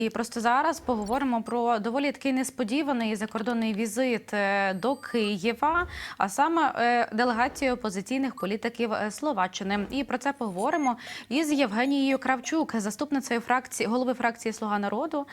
І просто зараз поговоримо про доволі такий несподіваний закордонний візит е, до Києва, а саме е, делегацію опозиційних політиків е, Словаччини. І про це поговоримо із Євгенією Кравчук, заступницею фракції голови фракції Слуга народу,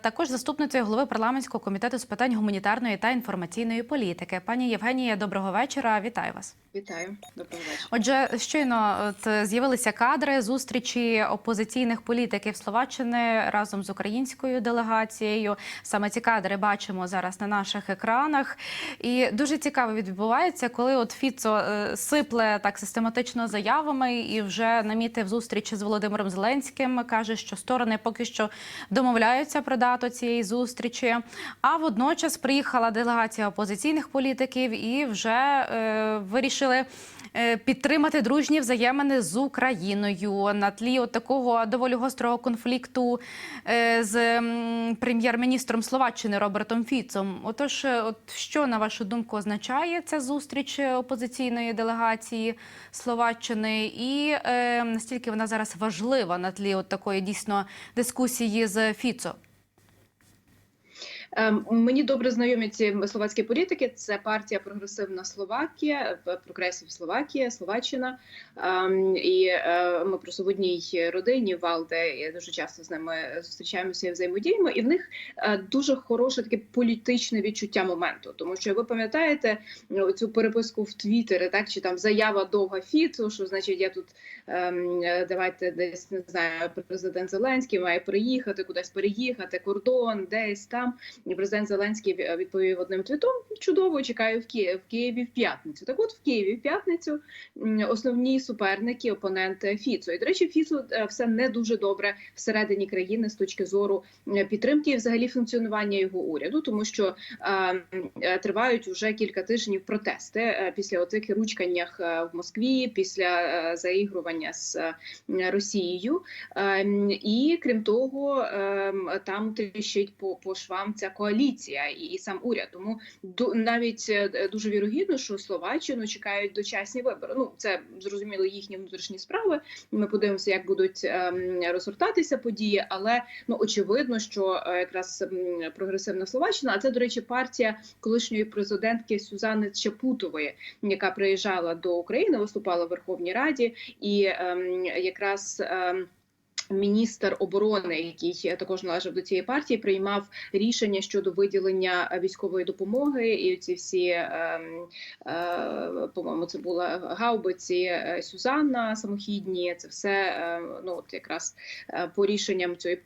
також заступницею голови парламентського комітету з питань гуманітарної та інформаційної політики. Пані Євгенія, доброго вечора. Вітаю вас. Вітаю, доброго вечора. Отже, щойно от з'явилися кадри зустрічі опозиційних політиків Словаччини разом з українською делегацією. Саме ці кадри бачимо зараз на наших екранах. І дуже цікаво відбувається, коли от Фіцо е, сипле так систематично заявами і вже намітив зустріч з Володимиром Зеленським. каже, що сторони поки що домовляються про дату цієї зустрічі. А водночас приїхала делегація опозиційних політиків і вже е, вирішили підтримати дружні взаємини з Україною на тлі от такого доволі гострого конфлікту е, з прем'єр-міністром Словаччини Робертом Фіцом. Отож, е, от що на вашу думку означає ця зустріч е, опозиційної делегації Словаччини, і е, настільки вона зараз важлива на тлі от такої дійсно дискусії з Фіцо? Ем, Мені добре знайомі ці словацькі політики. Це партія Прогресивна Словакія, Прогресів Словакія, Словаччина. Ем, І е, ми просто в одній родині Валде і дуже часто з ними зустрічаємося і взаємодіємо. І в них е, дуже хороше таке політичне відчуття моменту. Тому що ви пам'ятаєте ну, цю переписку в Твіттері, так чи там заява довга Фіцу, що значить я тут ем, е, давайте десь не знаю, президент Зеленський має приїхати, кудись переїхати, кордон, десь там. Президент Зеленський відповів одним твітом: чудово, чекаю в Києві в Києві в п'ятницю. Так, от в Києві в п'ятницю основні суперники, опоненти Фіцо. І до речі, Фіцо е, все не дуже добре всередині країни з точки зору е, підтримки і взагалі функціонування його уряду, тому що е, е, тривають вже кілька тижнів протести е, після оцих ручканнях е, в Москві, після е, заігрування з е, Росією. Ем, І крім того, ем, там тріщить по, по швам ця коаліція і, і сам уряд. Тому ду- навіть е, дуже вірогідно, що Словаччину чекають дочасні вибори. Ну це зрозуміло їхні внутрішні справи. Ми подивимося, як будуть ем, розгортатися події, але ну очевидно, що е, якраз м, прогресивна Словаччина, а це до речі, партія колишньої президентки Сюзани Чапутової, яка приїжджала до України, виступала в Верховній Раді, і ем, якраз. Ем, Міністр оборони, який також належав до цієї партії, приймав рішення щодо виділення військової допомоги, і ці всі ем, е, по-моєму, це була гаубиці е, Сюзанна самохідні. Це все е, ну от якраз е, по рішенням цієї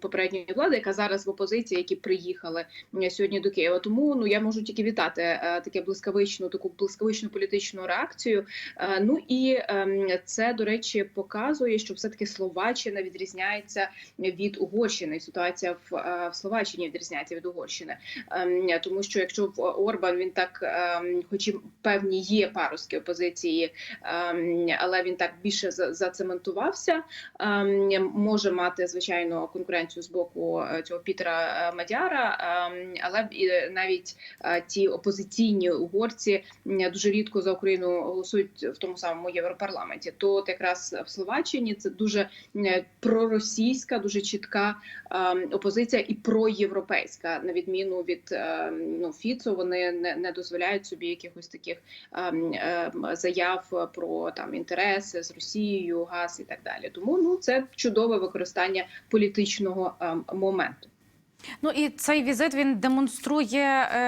попередньої влади, яка зараз в опозиції, які приїхали е, сьогодні до Києва. Тому ну я можу тільки вітати е, таке блискавичну, таку блискавичну політичну реакцію. Е, Ну і ем, це до речі показує, що все таки Словаччина відрізняється від Угорщини. Ситуація в, е, в Словаччині відрізняється від Угорщини, Ем, тому що якщо в Орбан він так, ем, хоч і певні є паростки опозиції, ем, але він так більше за- зацементувався, ем, може мати звичайно конкуренцію з боку е, цього Пітера е, Мадяра, але навіть ті опозиційні угорці дуже рідко за Україну голосують в тому самому Європарламенті. То якраз в Словаччині це дуже проросійська, дуже чітка ем, опозиція і проєвропейська, на відміну від ем, ну Фіцо, вони не, не дозволяють собі якихось таких ем, заяв про там інтереси з Росією, газ і так далі. Тому ну це чудове використання політичного моменту. Ну і цей візит він демонструє е,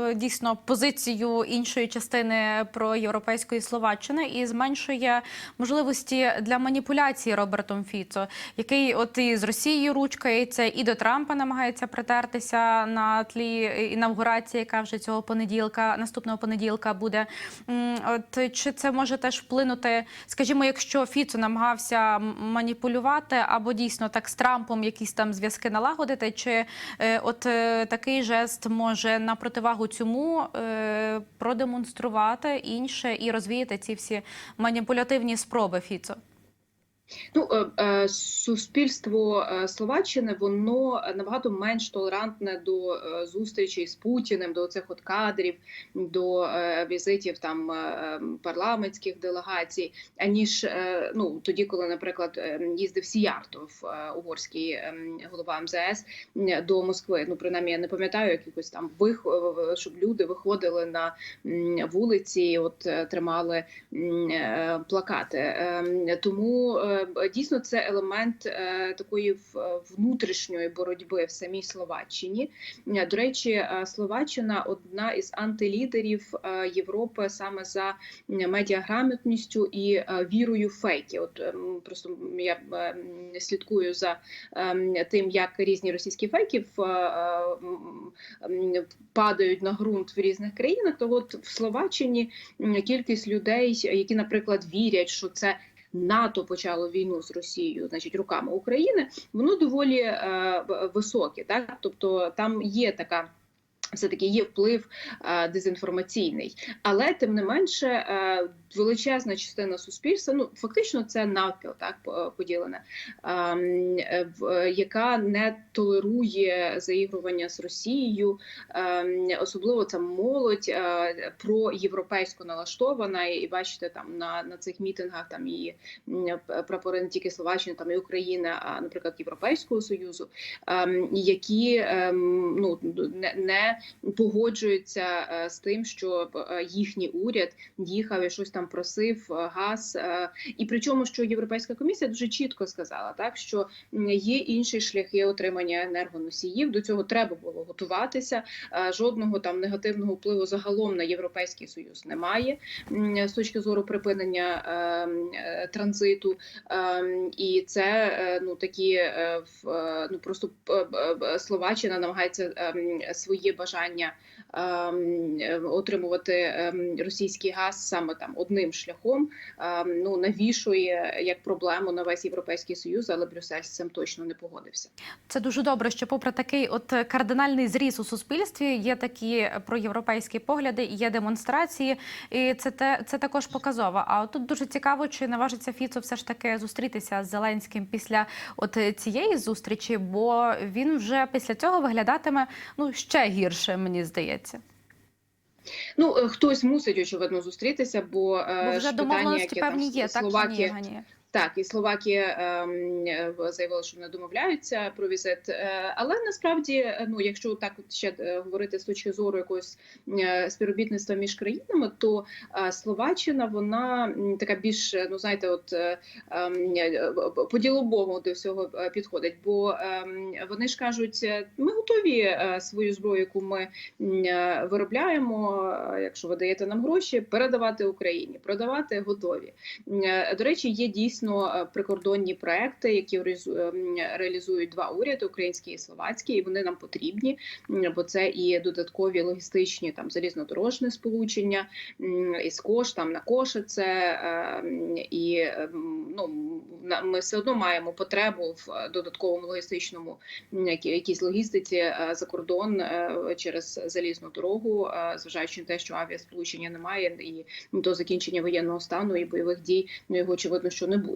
е, дійсно позицію іншої частини проєвропейської Словаччини і зменшує можливості для маніпуляції Робертом Фіцо, який от і з Росією ручкається, і до Трампа намагається притертися на тлі інавгурації, яка вже цього понеділка, наступного понеділка буде. От чи це може теж вплинути, скажімо, якщо Фіцо намагався маніпулювати або дійсно так з Трампом якісь там зв'язки налагодити, чи От е, такий жест може на противагу цьому е, продемонструвати інше і розвіяти ці всі маніпулятивні спроби Фіцо. Ну, е, е, суспільство е, Словаччини воно набагато менш толерантне до зустрічей з Путіним, до цих от кадрів, до візитів там ем, парламентських делегацій, аніж ну тоді, коли, наприклад, їздив Сіяртов, угорський е, голова МЗС, до Москви. Ну, принаймні, я не пам'ятаю якихось там вих, щоб люди виходили на вулиці, от тримали плакати. Ем, Тому дійсно це елемент е, такої внутрішньої боротьби в самій Словаччині. Е, До речі, е, Словаччина одна із антилідерів Європи саме за медіаграмотністю і вірою в фейки. От ем, просто я слідкую за ем, тим, як різні російські фейки падають на ґрунт в різних країнах. То от в Словаччині кількість людей, які, наприклад, вірять, що це. НАТО почало війну з Росією, значить, руками України, воно доволі е, високе, так тобто там є така. Все таки є вплив е, дезінформаційний, але тим не менше е, величезна частина суспільства, ну фактично це навпіл, так по- поділена, ем, е, в- яка не толерує заігрування з Росією, ем, особливо це молодь е, про європейсько налаштована, і бачите, там на, на цих мітингах там і прапори не тільки Словаччини, там і України, а наприклад Європейського союзу, ем, які ем, ну не, не погоджуються е, з тим, що е, їхній уряд їхав і щось там просив е, газ. І причому, що Європейська комісія дуже чітко сказала, так що є інші шляхи отримання енергоносіїв. До цього треба було готуватися. Жодного там негативного впливу загалом на європейський союз немає з точки зору припинення ем, транзиту. Ем, І це ну такі ну просто Словаччина намагається ем, свої бажання ем, е, отримувати ем, російський газ саме там одним шляхом. ем, Ну навішує як проблему на весь європейський союз, але Брюссель з цим точно не погодився. Це дуже добре, що попри такий от кардинальний зріз у суспільстві є такі проєвропейські погляди, є демонстрації, і це те це також показово. А тут дуже цікаво, чи наважиться Фіцо все ж таки зустрітися з Зеленським після от цієї зустрічі, бо він вже після цього виглядатиме ну ще гірше, мені здається. Ну е, хтось мусить очевидно зустрітися, бо, е, Бо вже домовленості певні є, так ні, ні? Так, і Словакія ем, е, заявила, що не домовляються про візит. Е, але насправді, е, ну якщо так от ще е, говорити з точки зору якогось е, співробітництва між країнами, то е, Словаччина вона така більш е, ну знаєте, от е, ем, е, по діловому до всього е, підходить. Бо ем, вони ж кажуть, е, ми готові е, свою зброю, яку ми е, виробляємо. е, Якщо ви даєте нам гроші, передавати Україні, продавати готові. Е, До речі, є дійсно е, прикордонні проекти, які ем, реалізують два уряди український і словацький, і вони нам потрібні, бо це і додаткові логістичні там залізнодорожне сполучення, із кош там на Кошице, ем, і ну ми все одно маємо потребу в додатковому логістичному якійсь логістиці е, за кордон е, через залізну дорогу, е, зважаючи на те, що авіасполучення немає, і до закінчення воєнного стану і бойових дій ну його очевидно, що не буде.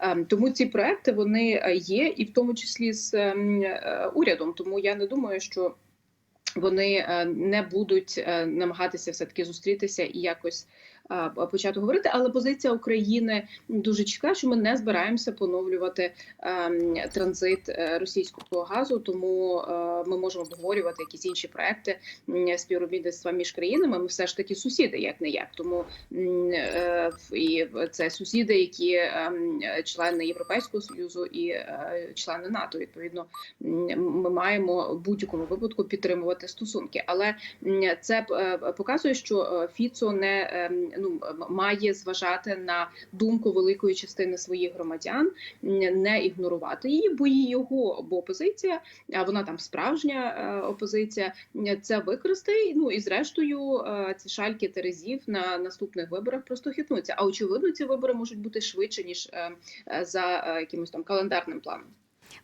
Ем, Тому ці проекти вони е, є, і в тому числі з ем, е, урядом. Тому я не думаю, що вони е, не будуть намагатися все таки зустрітися і якось почати говорити. Але позиція України дуже чітка, що ми не збираємося поновлювати ем, транзит е, російського газу, тому е, ми можемо обговорювати якісь інші проекти співробітництва між країнами. Ми все ж таки сусіди, як не як. Тому е, і це сусіди, які ем, члени Європейського союзу і члени НАТО. Відповідно, ми маємо будь-якому випадку підтримувати стосунки. Але це показує, що Фіцо не ем, ну має зважати на думку великої частини своїх громадян, не ігнорувати її, бо її його бо опозиція, а вона там справжня е, опозиція. Це використає. Ну і зрештою е, ці шальки терезів на наступних виборах просто хитнуться. А очевидно, ці вибори можуть бути швидше ніж е, е, за якимось там календарним планом.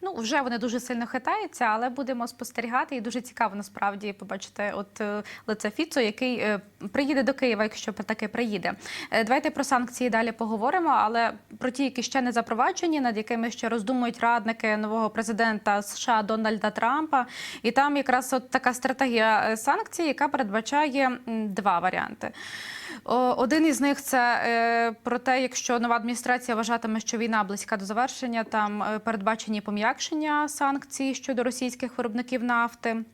Ну, вже вони дуже сильно хитаються, але будемо спостерігати. І дуже цікаво насправді побачити от е, лице Фіцо, який е, приїде до Києва, якщо таки приїде. Е, Давайте про санкції далі поговоримо, але про ті, які ще не запроваджені, над якими ще роздумують радники нового президента США Дональда Трампа. І там якраз от така стратегія санкцій, яка передбачає два варіанти. Один із них це е, про те, якщо нова адміністрація вважатиме, що війна близька до завершення, там е, передбачені пом'якшення санкцій щодо російських виробників нафти.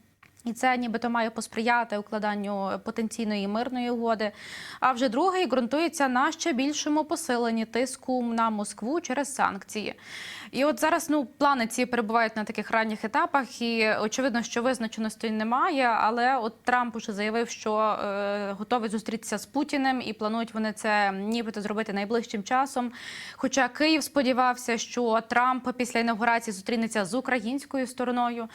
І це нібито має посприяти укладанню потенційної мирної угоди. А вже другий ґрунтується на ще більшому посиленні тиску на Москву через санкції. І от зараз ну плани ці перебувають на таких ранніх етапах, і очевидно, що визначеності немає. Але от Трамп уже заявив, що е, готовий зустрітися з Путіним, і планують вони це нібито зробити найближчим часом. Хоча Київ сподівався, що Трамп після інаугурації зустрінеться з українською стороною.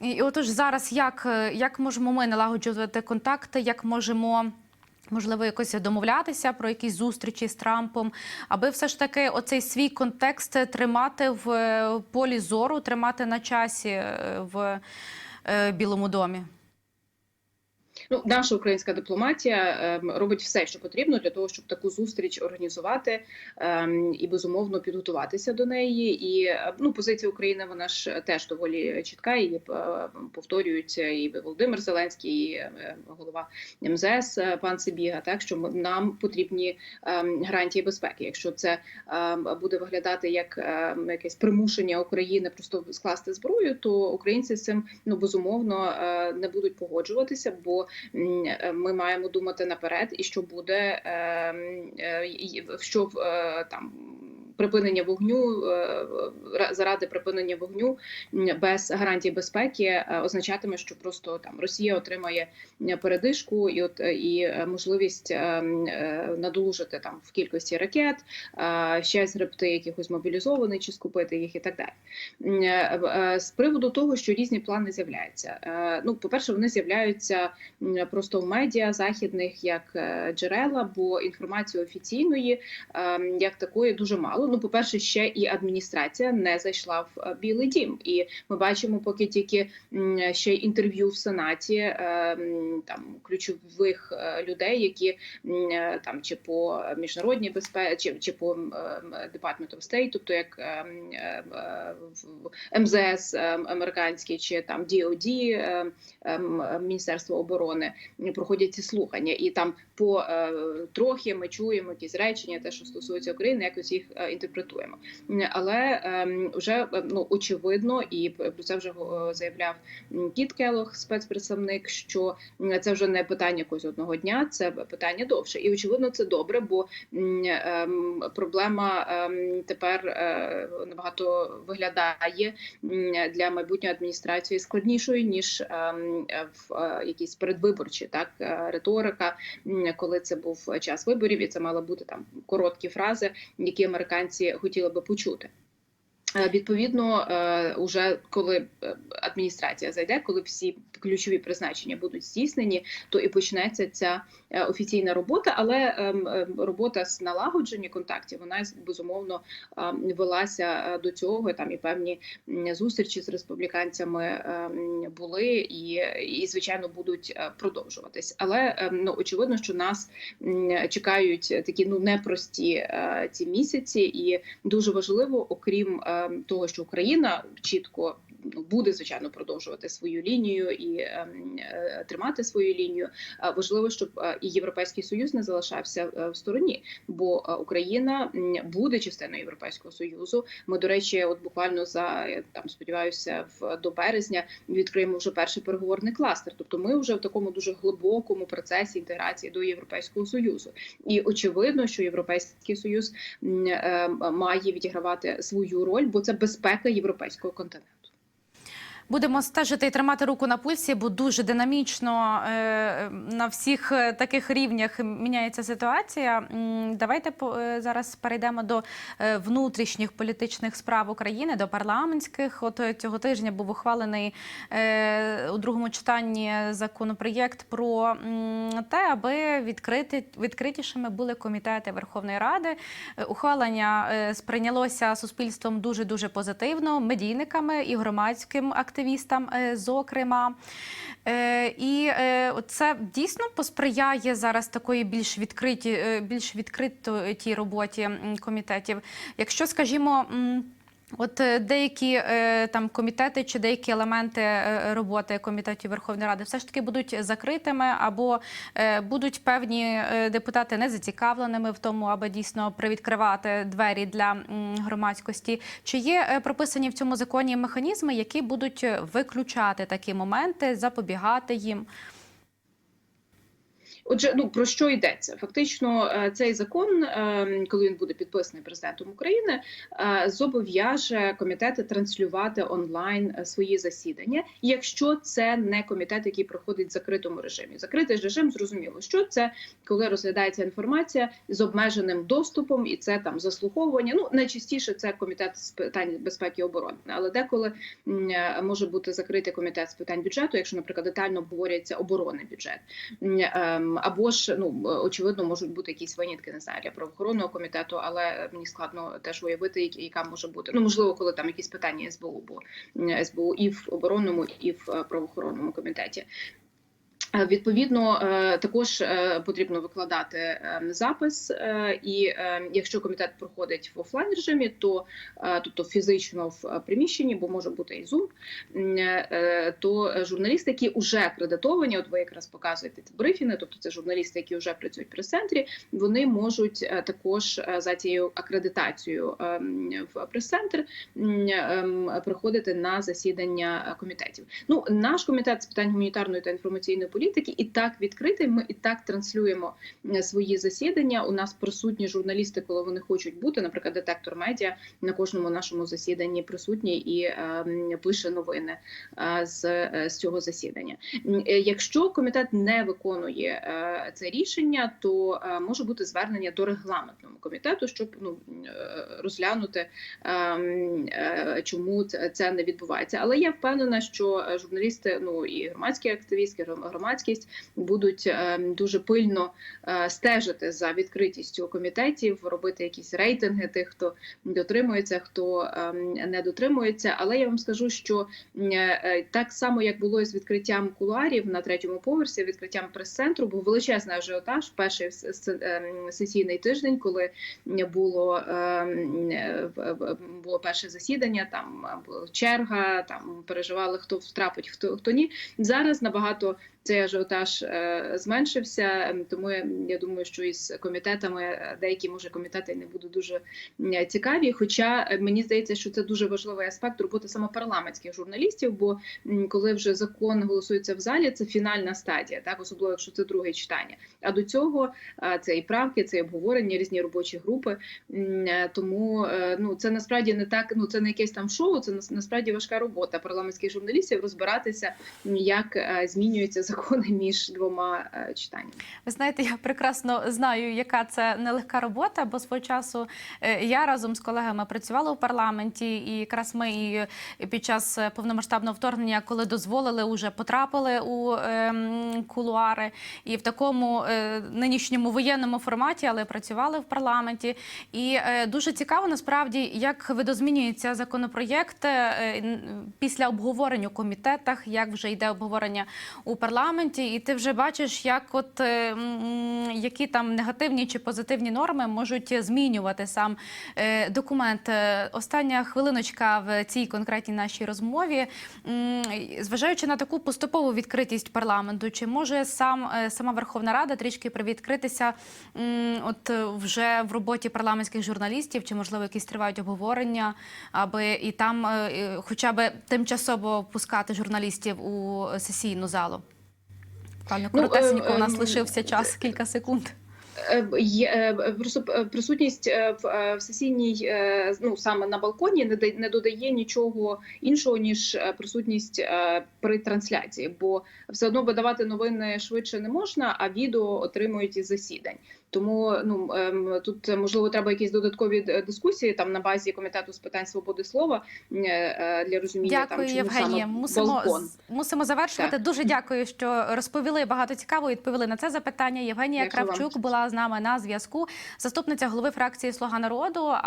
І, і отож зараз як, як можемо ми налагоджувати контакти, як можемо. Можливо, якось домовлятися про якісь зустрічі з Трампом, аби все ж таки оцей свій контекст тримати в е, полі зору, тримати на часі е, в е, Білому домі. Ну, наша українська дипломатія ем, робить все, що потрібно для того, щоб таку зустріч організувати ем, і безумовно підготуватися до неї. І е, ну, позиція України вона ж теж доволі чітка. Її повторюють і Володимир Зеленський, і голова МЗС е, пан Сибіга. Так що нам потрібні ем, гарантії безпеки. Якщо це ем, буде виглядати як ем, якесь примушення України просто скласти зброю, то українці з цим ну безумовно е, не будуть погоджуватися, бо ми маємо думати наперед, і що буде ем, е, що е, там. Припинення вогню е, ра- заради припинення вогню без гарантій безпеки е, означатиме, що просто там Росія отримає передишку і от е, і можливість надолужити там в кількості ракет, ще згребти якихось мобілізованих чи скупити їх і так далі. З приводу того, що різні плани з'являються. Ну, по-перше, вони з'являються просто в медіа західних як джерела, бо інформації офіційної е, як такої дуже мало. Ну, по-перше, ще і адміністрація не зайшла в е, Білий Дім, і ми бачимо поки тільки ще інтерв'ю в Сенаті е, там ключових е, людей, які там чи по міжнародній безпеці, чи, чи по of State, тобто як МЗС американський, чи там DOD, Міністерство оборони проходять ці слухання, і там по трохи ми чуємо якісь речення, те, що стосується України, якось їх інтерпретуємо. Але е, вже е, ну очевидно, і про це вже заявляв Кіт Келох, спецпредставник, що це вже не питання якогось одного дня, це питання довше. І очевидно, це добре, бо ем, проблема ем, тепер е, набагато виглядає для майбутньої адміністрації складнішою ніж ем, в е, якісь передвиборчі так риторика, коли це був час виборів, і це мали бути там короткі фрази, які американці хотіли би почути. Е, Відповідно, е, уже коли е, адміністрація зайде, коли всі ключові призначення будуть здійснені, то і почнеться ця офіційна робота. Але ем, ем, робота з налагодження контактів вона безумовно ем, велася до цього. Там і певні зустрічі з республіканцями були, і, і звичайно будуть продовжуватись. Але ну очевидно, що нас чекають такі ну непрості ці місяці, і дуже важливо, окрім того, що Україна чітко буде звичайно продовжувати свою лінію і е, е, тримати свою лінію. е, Важливо, щоб е, і Європейський Союз не залишався в стороні, бо Україна буде частиною Європейського союзу. Ми, до речі, от буквально за там сподіваюся, в до березня відкриємо вже перший переговорний кластер. Тобто, ми вже в такому дуже глибокому процесі інтеграції до Європейського союзу. І очевидно, що Європейський Союз має відігравати свою роль, бо це безпека європейського континенту. Будемо стежити і тримати руку на пульсі, бо дуже динамічно е, на всіх е, таких рівнях міняється ситуація. Давайте по- е, зараз перейдемо до е, внутрішніх політичних справ України, до парламентських. От е, цього тижня був ухвалений е, у другому читанні законопроєкт про те, аби відкрити відкритішими були комітети Верховної Ради. Е, Ухвалення е, сприйнялося суспільством дуже дуже позитивно, медійниками і громадським активістам, е, зокрема. Е, І е, це дійсно посприяє зараз такої більш відкриті, більш відкритій роботі комітетів. Якщо, скажімо. От е, деякі е, там комітети чи деякі елементи е, роботи комітетів Верховної Ради все ж таки будуть закритими, або будуть певні депутати не зацікавленими в тому, аби дійсно привідкривати двері для громадськості. Чи є прописані в цьому законі механізми, які будуть виключати такі моменти, запобігати їм? Отже, ну про що йдеться? Фактично, е, цей закон, е, коли він буде підписаний президентом України, е, зобов'яже комітети транслювати онлайн е, свої засідання, якщо це не комітет, який проходить в закритому режимі. Закритий режим зрозуміло, що це коли розглядається інформація з обмеженим доступом, і це там заслуховування. Ну найчастіше це комітет з питань безпеки і оборони, але деколи може бути закритий комітет з питань бюджету, якщо, наприклад, детально обговорюється оборонний бюджет. Або ж ну очевидно можуть бути якісь винятки, не знаю, для правоохоронного комітету, але мені складно теж уявити, яка може бути. Ну можливо, коли там якісь питання СБУ, бо СБУ і в оборонному, і в е, правоохоронному комітеті. Е, Відповідно, е, також е, потрібно викладати е, запис, і е, якщо комітет проходить в офлайн режимі, то тобто фізично в приміщенні, бо може бути і Zoom, м, е, то журналісти, які вже акредитовані, от ви якраз показуєте ці тобто це журналісти, які вже працюють в прес-центрі, вони можуть також за цією акредитацією е, в прес-центр ем, приходити на засідання комітетів. Ну, наш комітет з питань гуманітарної та інформаційної політики і так відкритий. Ми і так транслюємо е, свої засідання. У нас присутні журналісти, коли вони хочуть бути, наприклад, детектор медіа на кожному нашому засіданні присутній і е, пише новини е, з, е, з цього засідання. Якщо комітет не виконує це рішення, то може бути звернення до регламентного комітету, щоб ну розглянути чому це не відбувається. Але я впевнена, що журналісти, ну і громадські активістки, гром- громадськість будуть ем, дуже пильно е, стежити за відкритістю комітетів, робити якісь рейтинги тих, хто дотримується, хто ем, не дотримується. Але я вам скажу, що е, так само як було і з відкриттям кулуарів на третьому поверсі, відкриттям прес-центру, був величезний ажіотаж. Перший ем, сесійний тиждень, коли було, ем, е, було перше засідання, там е, була черга, там переживали, хто втрапить, хто хто ні. Зараз набагато цей ажіотаж е, зменшився. ем, Тому я, думаю, що із комітетами е, деякі може комітети не будуть дуже цікаві. Хоча е, мені здається, що це дуже важливий аспект роботи саме парламентських журналістів. Бо коли вже закон голосується в залі, це фінальна стадія, так особливо якщо це друге читання. А до цього е, це і правки, це і обговорення, різні робочі групи. Е, Тому е, ну це насправді не так. Ну це не якесь там шоу. Це насправді важка робота парламентських журналістів розбиратися, як е, змінюються закони між двома е, читаннями. Ви знаєте, я прекрасно знаю, яка це нелегка робота, бо свого часу е, я разом з колегами працювала у парламенті, і якраз ми і під час е, повномасштабного вторгнення, коли дозволили, уже потрапили у ем, кулуари, і в такому нинішньому воєнному форматі, але працювали в парламенті. І дуже цікаво насправді, як видозмінюється законопроєкт після обговорення у комітетах, як вже йде обговорення у парламенті, і ти вже бачиш, як от е, які там негативні чи позитивні норми можуть змінювати сам е, документ. Е, Остання хвилиночка в цій конкретній нашій розмові, зважаючи на таку поступову відкритість парламенту, чи може сам сама Верховна Рада трішки привідкритися от вже в роботі парламентських журналістів, чи можливо якісь тривають обговорення, аби і там хоча б тимчасово пускати журналістів у сесійну залу? Буквально Ну, е, у нас ем, лишився час, кілька секунд. Е, є, е, просто е, присутність е, в, е, сесійній, е, ну саме на балконі, не да- не додає нічого іншого ніж е, присутність е, при трансляції, бо все одно видавати новини швидше не можна, а відео отримують із засідань. Тому ну ем, тут е, можливо треба якісь додаткові дискусії там на базі комітету з питань свободи слова е, е, для розуміння Дякую, там чому Євгенія. Мусимо балкон. мусимо завершувати. Дуже дякую, що розповіли багато цікавого. і Відповіли на це запитання. Євгенія Дякую вам. Кравчук була з нами на зв'язку, заступниця голови фракції Слуга народу.